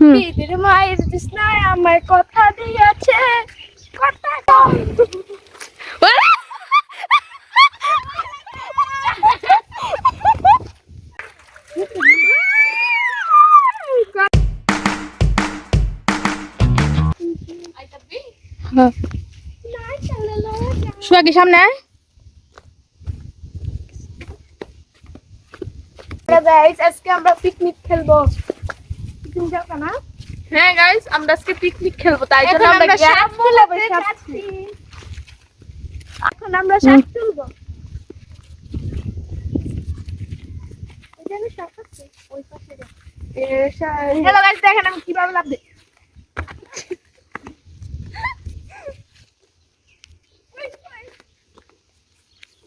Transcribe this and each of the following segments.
হুম। দিদির মায়ের তৃষ্ণায় আমায় কথা দিয়েছে কথা কম। হ্যাঁ। সোহাগী সামনে আয় গাইস আজকে আমরা পিকনিক খেলব পিকনিক যাব না হ্যাঁ গাইস আমরা আজকে পিকনিক খেলব তাই জন্য আমরা সাপ তুলবো সাপ এখন আমরা সাপ তুলবো। হ্যালো গাইস দেখেন আমি কীভাবে লাভ দিই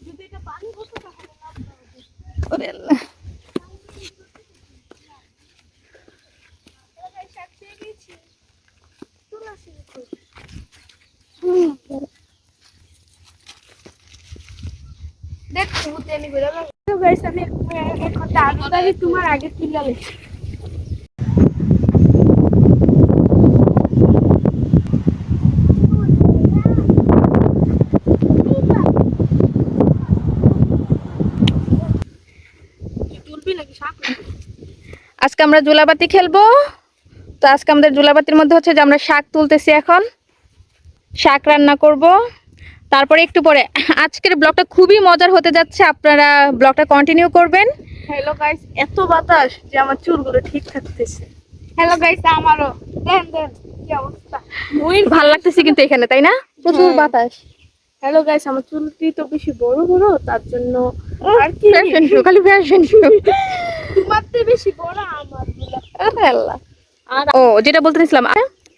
যদি এটা পানি হতো তাহলে লাভ দাও ওরে আল্লাহ। হ্যালো গাইস সাপ পেয়ে গেছি তোলা শুরু করি দেখ মুতে নি বেরো তো গাইস আমি এক কথা আগে তোমার আগে সাপ আজকে আমরা জুলাবাতি খেলব। তো আজকে আমাদের জুলাবাতির মধ্যে হচ্ছে যে আমরা শাক তুলতেছি এখন। শাক রান্না করব। তারপরে একটু পরে। আজকের ব্লগটা খুবই মজার হতে যাচ্ছে আপনারা ব্লগটা কন্টিনিউ করবেন। হ্যালো গাইস এত বাতাস যে আমার চুলগুলো ঠিক থাকতেছে। হ্যালো গাইস আমারও। দেন দেন কি অবস্থা? মুইর ভালো লাগতেছে কিন্তু এখানে তাই না? প্রচুর হ্যাঁ। বাতাস। হ্যালো গাইস আমার চুলটি তো বেশি বড় বড় তার জন্য আর কি? ফ্যাশন শো খালি ফ্যাশন শো তোমার বেশি বড় আমার আল্লাহ। ও যেটা বলতেছিলাম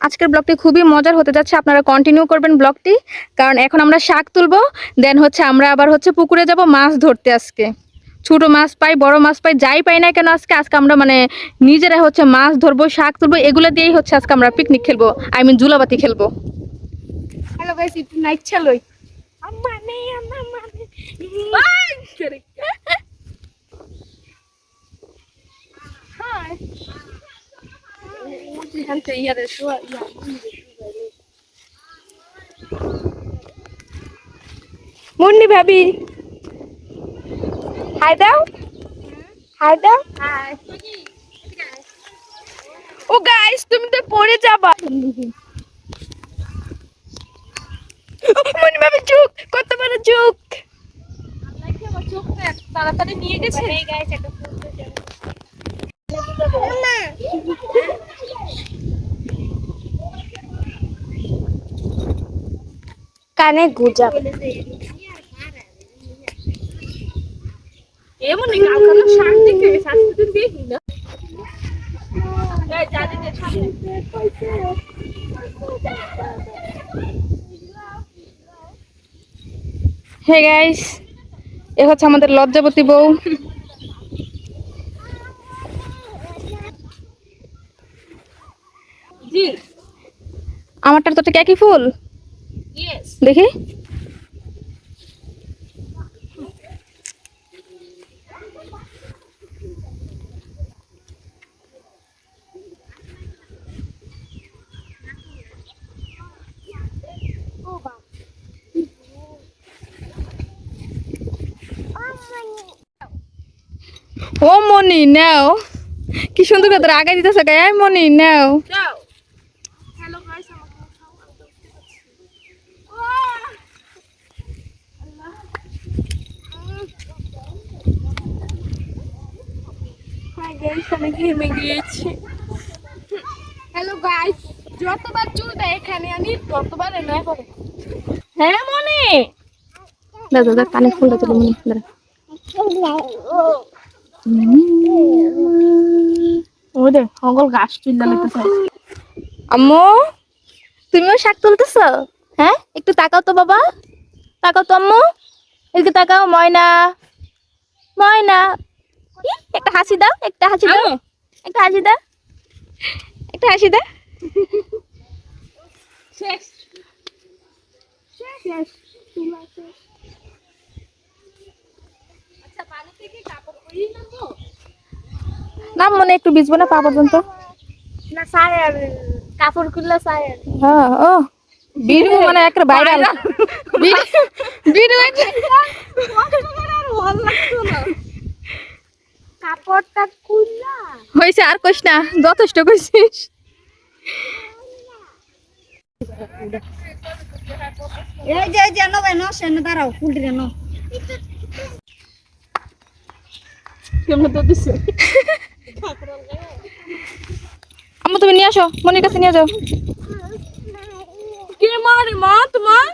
আজকের ব্লগটি খুবই মজার হতে যাচ্ছে আপনারা কন্টিনিউ করবেন ব্লগটি কারণ এখন আমরা শাক তুলবো দেন হচ্ছে আমরা আবার হচ্ছে পুকুরে যাব মাছ ধরতে আজকে। ছোট মাছ পাই বড় মাছ পাই যাই পাই না কেন আজকে আজকে আমরা মানে নিজেরা হচ্ছে মাছ ধরবো শাক তুলবো এগুলো দিয়েই হচ্ছে আজকে আমরা পিকনিক খেলব আই মিন জুলাবাতি খেলব। হ্যালো গাইস একটু নাইট চালই আম্মা নেই আম্মা মানে আই করে হাই এখান থেকে ইয়ারে শোয়া ইয়া মুন্নি ভাবি। হাই দাও। হাই দাও। ও গাইস তুমি তো পড়ে যাবা। মনে ভাবি চুক কত বড় চুক তাড়াতাড়ি নিয়ে গেছে? কানে গুজা হে গাইস এ হচ্ছে আমাদের লজ্জাবতী বউ। আমারটার তো একই ফুল? ইয়েস দেখি। ও মনি নাও। কি সুন্দর করে আগাই দিতেছে গায়ে মনি নাও যাও হ্যালো গাইস আমাকে খাওয়া দাও ঘেমে গিয়েছি। হ্যালো গাইস যতবার চুল দেয় এখানে আমি ততবার এনে করে হ্যাঁ মনে। দাদা দাদা কানে ফুলটা তুলে মনি। দাদা ওই দে হগল গাছ আম্মু তুমিও শাক তুলতেছ? হ্যাঁ? একটু তাকাও তো বাবা। তাকাও তো আম্মু। এদিকে তাকাও ময়না। ময়না। একটা হাসি দাও একটা হাসি দাও একটা হাসি দাও একটা হাসি দাও শেষ আচ্ছা না মনে একটু ভিজবো না পা পর্যন্ত না সায়ার কাপড় খুললে সায়ার হ্যাঁ ও বিরু মানে একটা ভাইরাল বিরু একটা কাপড়টা খুললা? হয়েছে আর কইস না যথেষ্ট কইছিস। এই যে যে নো ভাই নো সেন দাঁড়াও ফুল রে নো কেমন তো দিছে। আম্মু তুমি নিয়ে আসো মনির কাছে নিয়ে যাও। কে মারে মা তোমার?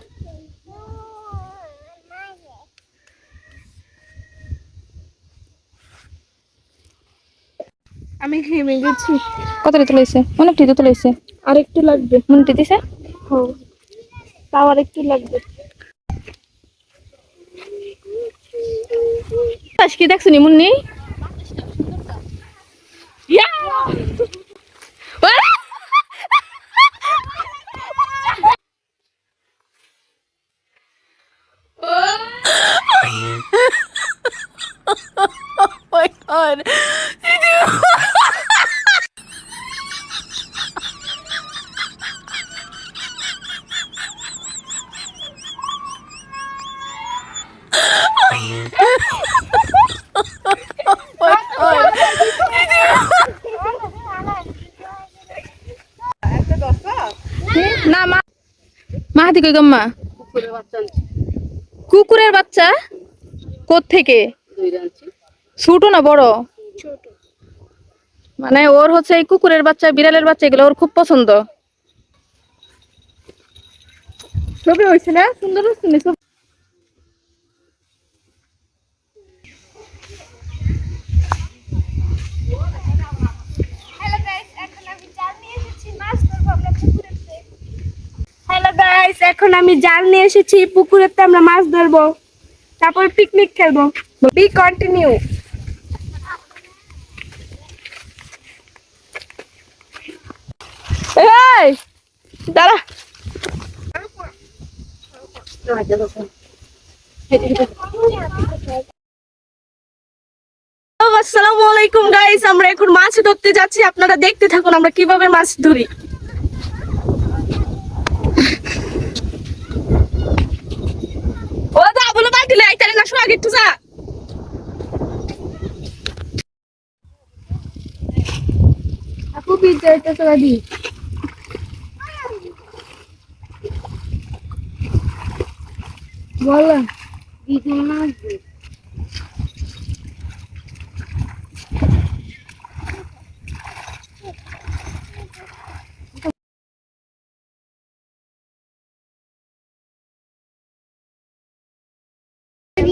আমি ঘেমে গেছি। কতটা তুলেছে অনেকটি তো তুলেছে আর একটু লাগবে। মনিটি দিছে? হো তাও আর একটু লাগবে। কি দেখছ নি মুন্নি? না কই কুকুরের বাচ্চা? কোথ থেকে ছোট না বড়? মানে ওর হচ্ছে এই কুকুরের বাচ্চা, বিড়ালের বাচ্চা, এগুলো ওর খুব পছন্দ। সুন্দর হচ্ছে না ছবি? হ্যালো গাইস এখন আমি জাল নিয়ে এসেছি, পুকুরেতে আমরা মাছ ধরবো। তারপর পিকনিক খেলব। বি কন্টিনিউ এই, দাঁড়া। আসসালামু আলাইকুম গাইস আমরা এখন মাছ ধরতে যাচ্ছি। আপনারা দেখতে থাকুন আমরা কীভাবে মাছ ধরি ও দা বলো বালতি লাই তারে না শোনা একটু যা আপু বিজয়টা চলা দি বলো বিজয় মাছ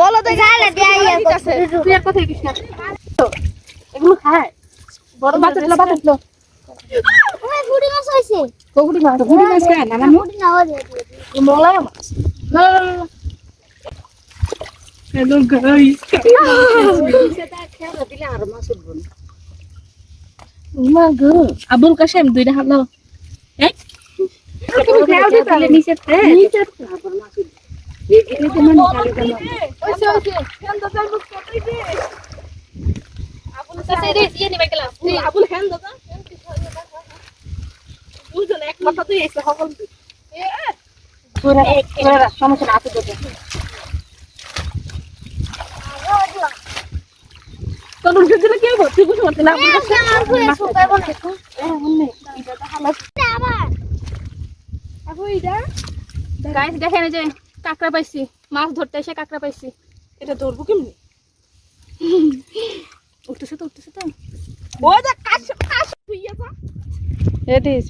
বলো দেখ তুই আর কথাই কিস না। এগুলো খায়। বড় বাচ্চা দিলো বাচ্চা দিলো গুড়ি মাছ হয়েছে কগুড়ি মাছ গুড়ি মাছ খায় না নানু গুড়ি না হলে মলাই মাছ। না না না, না হ্যালো গাইস আবুল কাশেম দুইটা দিতে হবে। নিচে নিচে সমস্যা না আছে তো তোর উঠে দিলে কি হবে তুই বুঝতে পারছিস না আবুল দেখেন যে কাঁকড়া পাইছি মাছ ধরতে এসে কাঁকড়া পাইছি। এটা ধরবো কেমনি? উঠতেছে তো উঠতেছে তো। ও যা কাশ কাশ তুই যা। এ দিস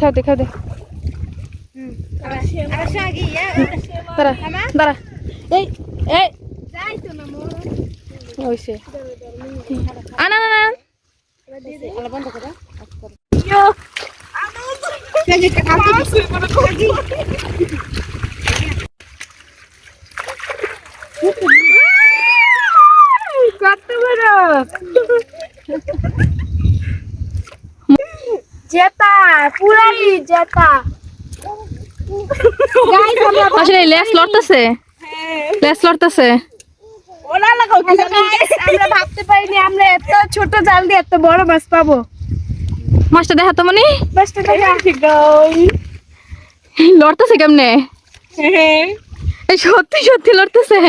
খাও দে খাও দে। দাঁড়া দাঁড়া এই এই। যাই তো না না ইয়ো। কত বড় জেতা পুরাই জেতা আসলে লেস লড়তেছে। লেস লড়তেছে। ওলা লাগাও আমরা ভাবতে পারিনি আমরা এত ছোট জাল দিয়ে এত বড় মাছ পাবো। মাছটা দেখা তো মনে। মাছটা দেখা। লড়তেছে কেমনে? এই সত্যি সত্যি লড়তেছে।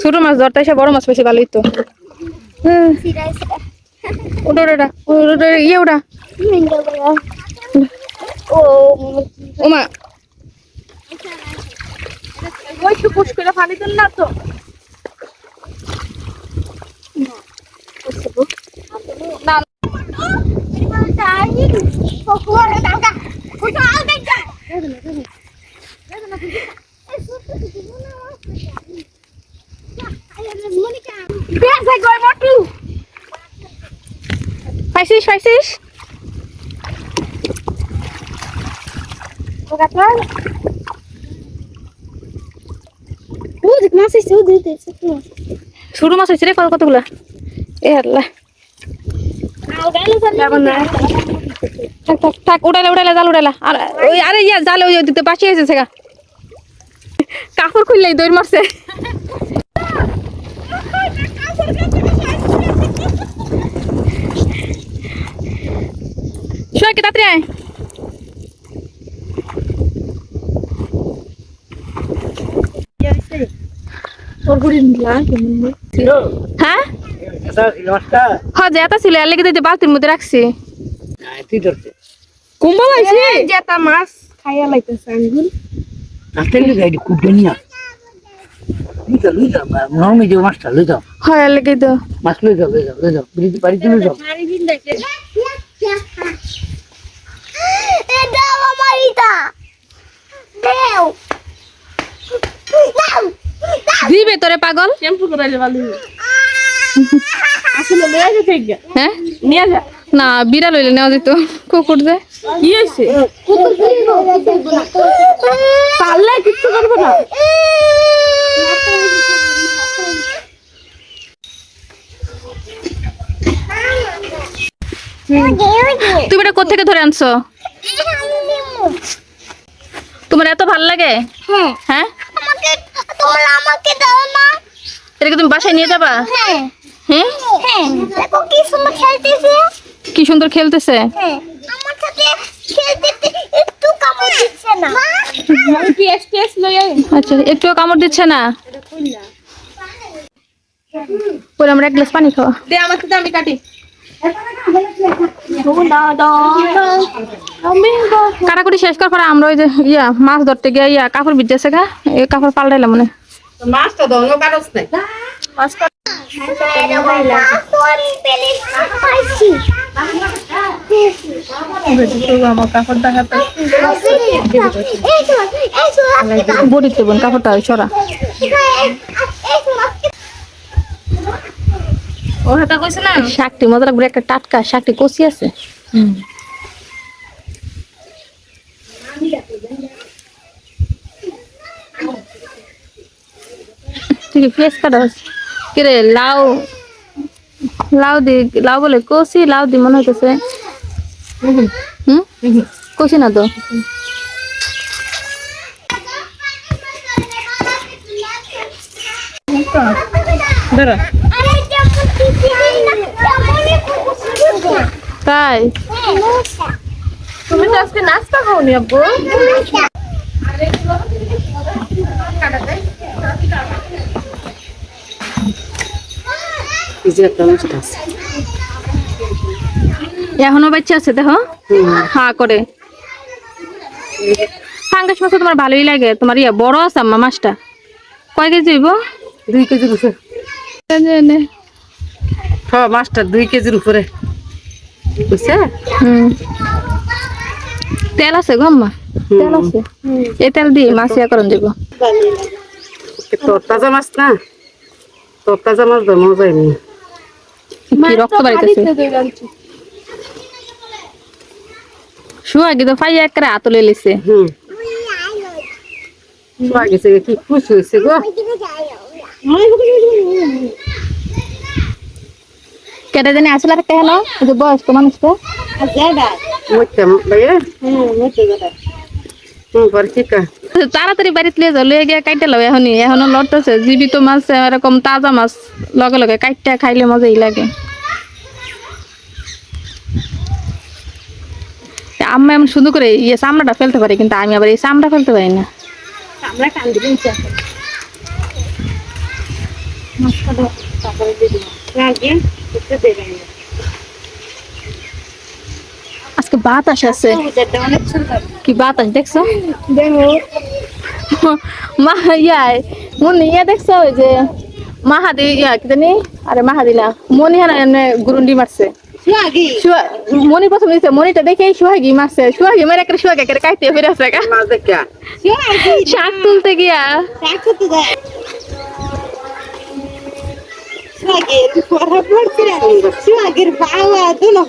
ছোট মাছ ধরতে এসে বড় মাছ পেয়েছে ভালোই তো। হ্যাঁ, ওটা ওটা ওটা ইয়ে ওটা ওমা পানি দেন না তো না পাইছিস পাইছিস ছোট মাছ হয়েছে রে কত কতগুলা? এ আল্লাহ। থাক থাক থাক উড়াইলে উড়াইলে, জাল উড়াইলা। আর ওই, আরে, ইয়া, জাল ওই দিতে বাঁচিয়ে এসেছে গা কাপড় খুললেই দৌড় মারছে। শোয়াকে তাড়াতাড়ি আয়। হ্যাঁ? হ্যাঁ যেটা ছিল এর লেগে দিতে বালতির মধ্যে রাখছি। কুম্ভল আইছে জেতা মাছ খাইয়া লাইতেছে আঙ্গুল। আসতে গেলে গাড়ি কুপটে নিয়ে লুই যাও লুই যাও নরমে যে মাছটা লুই যাও। হয় এর লেগে তো। মাছ লুই যাও লুই যাও লুই যাও। বাড়িতে লুই যাও। দিবে তোরে পাগল? শ্যাম্পু করাইলে ভালো আসলে লয়ে যেতে গিয়া হ্যাঁ? নিয়ে যা না বিড়াল হইলে নেওয়া যেত। কুকুর যে। কি হয়েছে? পারলে কিচ্ছু করব না। তুমি এটা কোথেকে ধরে আনছো? তোমার এত ভালো লাগে? হ্যাঁ। হ্যাঁ? তোমরা আমাকে দাও না। এটাকে তুমি বাসায় নিয়ে যাবা? হ্যাঁ। হ্যাঁ। দেখো কি সুন্দর খেলতেছে। কি সুন্দর খেলতেছে? হ্যাঁ। আমার সাথে খেলতে একটু কামড় দিচ্ছে না। আমি কি আচ্ছা একটুও কামড় দিচ্ছে না? পরে আমরা এক গ্লাস পানি খাওয়া। দে আমার সাথে আমি কাটি। কাটাকুটি শেষ করার পরে আমরা ওই যে ইয়া মাছ ধরতে গিয়ে ইয়া কাপড় ভিজতেছে গা এই কাপড় পাল্টাইলাম মনে কাটস নাই। দাও বডিতে বোন কাপড়টা সরা। এই শোন আজকে ও হাতা কইছে না? শাকটি মজা লাগবে একটা টাটকা শাকটি কষি আছে। তুই কি পেঁয়াজ কাটাস? কিরে লাউ লাউ দি লাউ বলে কষি লাউ দি মনে হইতেছে। হুম? কষি না তো? দাঁড়া আরে কেমন কিছু নেই না কেমনই খুশি তাই? তুমি তো আজকে নাস্তা খাওনি আব্বু। এখনও বাচ্চা আছে দেখো। হা করে। ফাঙ্গাস মাছ তোমার ভালোই লাগে। তোমার ইয়া বড় আছে আম্মা মাছটা। কয় কেজি হইব? দুই কেজির উপরে। হ্যাঁ মাছটা দুই কেজির উপরে। বুঝছে? তেল আছে গো আম্মা? তেল আছে? এই তেল দিয়ে মাছ ইয়া করন দিব। তাজা মাছ না? তোর তাজা মাছ তো মজাই নেই কি রক্ত বাড়িতেছে। শুয়া কিন্তু ফাইয়া একটা আতলে লিছে হুম। শোয়া কি খুশি হয়েছে গো। কেটে জানি আসলে একটা হলো এই যে বয়স্ক মানুষটা। মরতে ভাইয়া। হুম পরে ঠিক আছে তাড়াতাড়ি বাড়িতে লিয়ে যাও লিয়ে গিয়ে কাইটে লও এখনই এখনও লড়তেছে জীবিত মাছ এরকম তাজা মাছ লগে লগে কাইটটা খাইলে মজাই লাগে। আম্মা এমন সুন্দর করে ইয়ে চামড়াটা ফেলতে পারে কিন্তু আমি আবার এই চামড়া ফেলতে পারি না। আমরা কান্দি দিয়েছি আগে একটু দেবেন আজকে বাতাস আছে। কি বাতাস দেখছ? দেখো। মা ইয়াই মনে ইয়া দেখছ ওই যে মাহাদি ইয়া কি জানি? আরে মাহাদি না মনি হানা এনে গুরুন্ডি মারছে। মনি প্রথম মনিটা দেখে সুহাগি মারছে। সুহাগি মেরে একটা সুহাগে। একটা কাইতে ফিরে শাক তুলতে গিয়া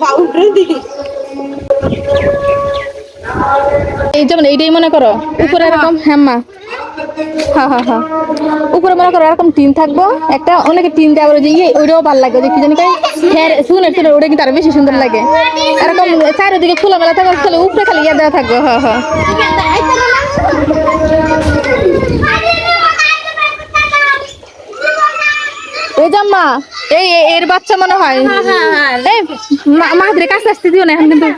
বাউন্ডার দিকে এই যেমন এইটাই মনে করো উপরে এরকম হ্যাম্মা। হ্যাঁ হ্যাঁ হ্যাঁ উপরে মনে করো এরকম টিন থাকব একটা অনেকে টিন দেওয়া যে ইয়ে ওইটাও ভালো লাগে। যে কি জানি কই হ্যাঁ শুনে শুনে ওটা কিন্তু আরও বেশি সুন্দর লাগে। এরকম চারিদিকে খোলামেলা থাকবে খালি উপরে খালি ইয়ে দেওয়া থাকবে হ্যাঁ হ্যাঁ এই জাম্মা এই এই- এর বাচ্চা মনে হয়। এই মা- মাহাদির কাছে আসতে দিও না এখন কিন্তু।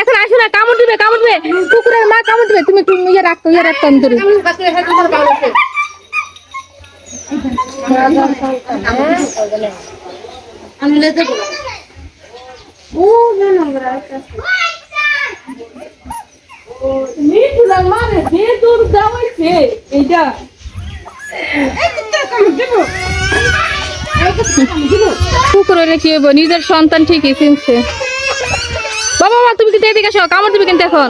এখন আসো না কামড় দিবে কামড় দিবে। কুকুরের মা কামড় দিবে তুমি একটু ইয়ে রাখতো ইয়ে রাখতো আমি ধরি। কুকুর হইলে কি নিজের সন্তান ঠিকই চিনছে। বাবা বাবা, তুমি কিন্তু এদিকে আসো, কামড় দিবে কিন্তু এখন।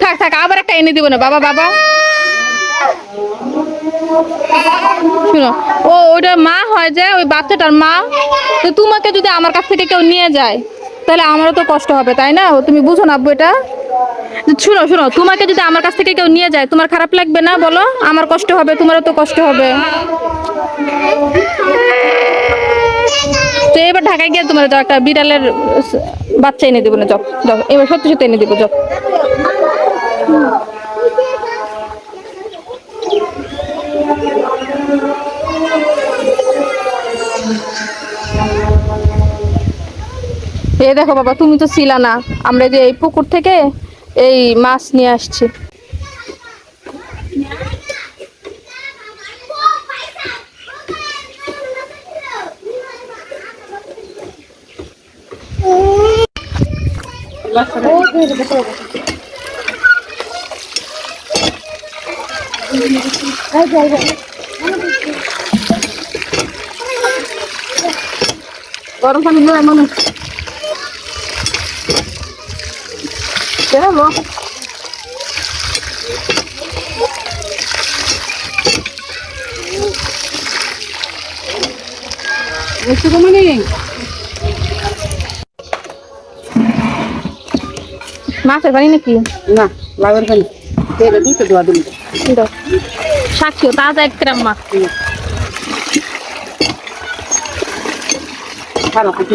থাক থাক, আবার একটা এনে দিব না। বাবা বাবা। শুনো, ও, ওইটা মা হয় যে, ওই বাচ্চাটার মা, তো তোমাকে যদি আমার কাছ থেকে কেউ নিয়ে যায়, তাহলে আমারও তো কষ্ট হবে, তাই না? তুমি বুঝো না আব্বু এটা? শুনো শুনো, তোমাকে যদি আমার কাছ থেকে কেউ নিয়ে যায়, তোমার খারাপ লাগবে না? বলো, আমার কষ্ট হবে, তোমারও তো কষ্ট হবে। তো এবার ঢাকায় গিয়ে তোমার একটা বিড়ালের বাচ্চা এনে দেবো না, যাও এবার সত্যি সত্যি এনে দেবো, যাও। এই দেখো বাবা, তুমি তো ছিলা না। আমরা যে এই পুকুর থেকে এই মাছ নিয়ে আসছি। গরম পানি নিয়ে মানুষ। তো মানে মাছের পানি নাকি? না লাউয়ের পানি। তেলে দুটো দোয়া দিল। সাক্ষী তাজা এক গ্রাম মাছ। ভালো কিছু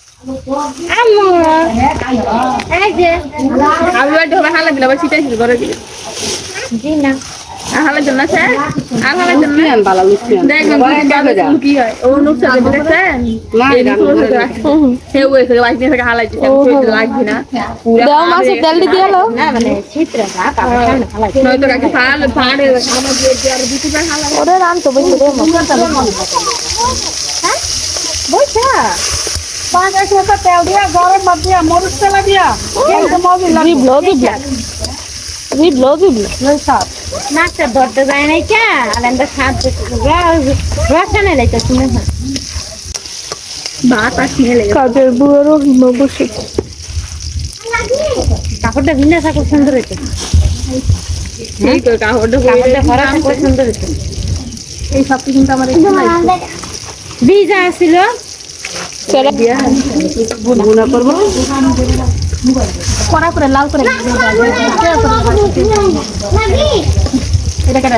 ওরে রান তো বসে বইছা পাঁচ এক হাজার তেল দিয়া গরম ভাত দিয়া মরিচ তেলা দিয়া কিন্তু মজা লাগে জিবলো জিবলো জিবলো জিবলো লইছা নাকটা ধরতে যায় নাই কে? আমরা সাত রসানে লাইতে শুনে ভাত আর খেয়ে লেগে কাজের বুয়ারও হিম বসে। কাপড়টা ভিন্ন থাকুক সুন্দর হইতো এই সব কিন্তু আমার একটু বীজ আসছিল গুনা করব কড়া করে লাল করে। এটা কেটে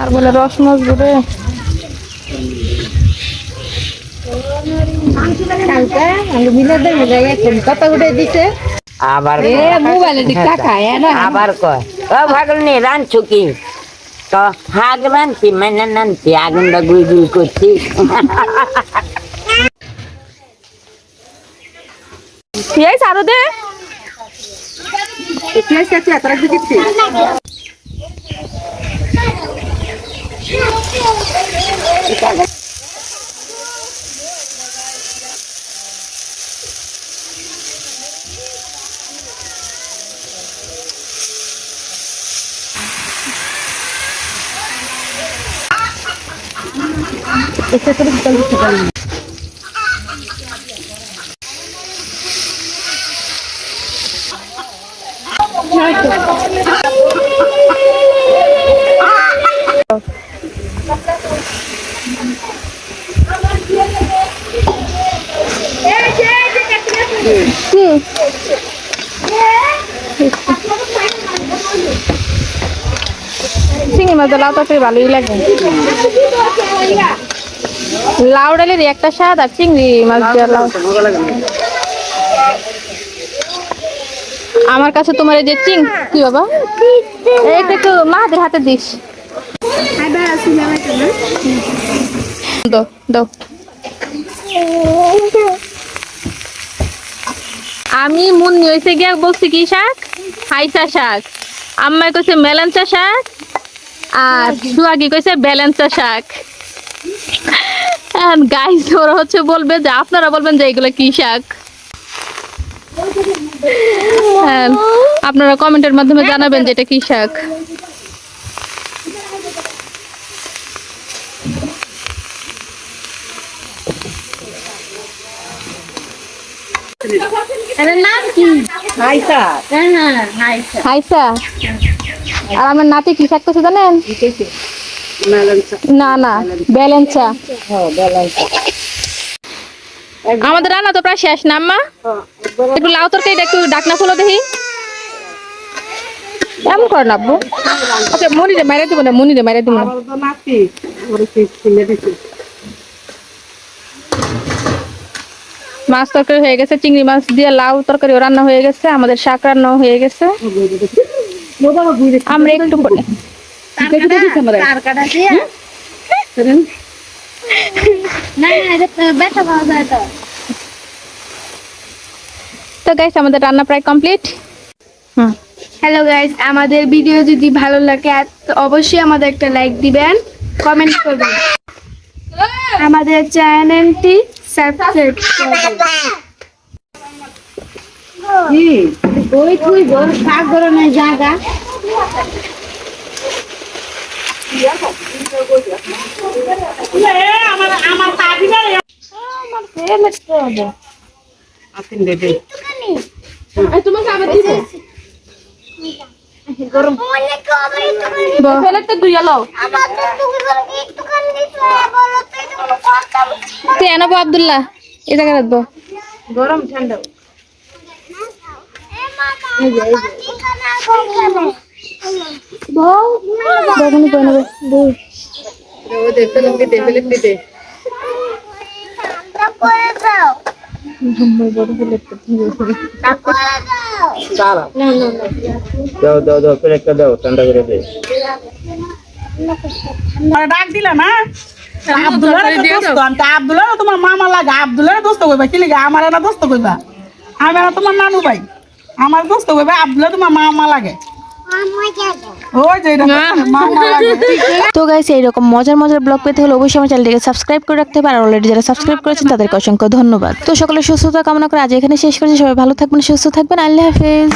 আর বলে রস মাছ ধরে। কত উঠে দিছে। আবার মোবাইলে টাকা আবার কয়? ও ভাগলনি রাঁধছো কি তো হাগ রাঁধছি মানে রাঁধছি আগুনটা গুই গুই করছি পেঁয়াজ আরও দে দিচ্ছি চিংড়ি মাছ লাউ তরকারি ভালোই লাগে। লাউ ডালের একটা স্বাদ আর চিংড়ি মাছ দিয়ে লাউ। আমার কাছে তোমার এই যে চিং কি বাবা? এইটা একটু মাহাদের হাতে দিস। আমি মুন্নি হয়েছে গিয়া বলছি কি শাক? হাইসা শাক। আম্মাই কইছে মেলাঞ্চা শাক আর সুয়াগি কইছে বেলেঞ্চা শাক। গাইস ওরা হচ্ছে বলবে যে আপনারা বলবেন যে এগুলো কি শাক? হ্যাঁ, আপনারা কমেন্টের মাধ্যমে জানাবেন যে এটা কি শাক। আর আমার নাতি কি শাক করছে জানেন? না না ব্যালেন্সা আমাদের রান্না তো প্রায় শেষ না আম্মা? একটু লাউ তরকারিটা একটু ডাকনা ফুলো দেখি। এমন করে না আব্বু। আচ্ছা মনিরে মেরে দিব না মনিরে মেরে দিব না? মাছ তরকারি হয়ে গেছে চিংড়ি মাছ দিয়ে লাউ তরকারিও রান্না হয়ে গেছে আমাদের শাক রান্না হয়ে গেছে। আমরা একটু তো গাইস আমাদের রান্না প্রায় কমপ্লিট হুম। হ্যালো গাইস আমাদের ভিডিও যদি ভালো লাগে তো অবশ্যই আমাদের একটা লাইক দিবেন কমেন্ট করবেন। আমাদের চ্যানেলটি সাবস্ক্রাইব করবেন। ওই তুই বল শাক গরমের জায়গা। আবদুল্লাহ এই জায়গায় রাখব গরম ঠান্ডা তখনই করে নেবে আমরা করে দাও করে দাও দাও দাও দাও ফের একটা দাও ঠান্ডা করে দে। মানে ডাক দিলা না? আব্দুল্লাহ দোস্ত আমি তোমার মামা লাগে। আব্দুল্লাহ দোস্ত কইবা? কি লাগে? আমার দোস্ত কইবা? আমি না তোমার নানু ভাই। আমার দোস্ত কইবা আব্দুল্লাহ তোমার মামা লাগে। আমার জায়গা ওই যে এটা মামা লাগে। তো গাইস এইরকম মজার মজার ব্লগ পেতে হলে অবশ্যই আমার চ্যানেলটিকে সাবস্ক্রাইব করে রাখতে পারেন অলরেডি যারা সাবস্ক্রাইব করেছেন তাদেরকে অসংখ্য ধন্যবাদ। তো সকলে সুস্থতা কামনা করে আজ এখানে শেষ করছি। সবাই ভালো থাকবেন সুস্থ থাকবেন। আল্লাহ হাফেজ।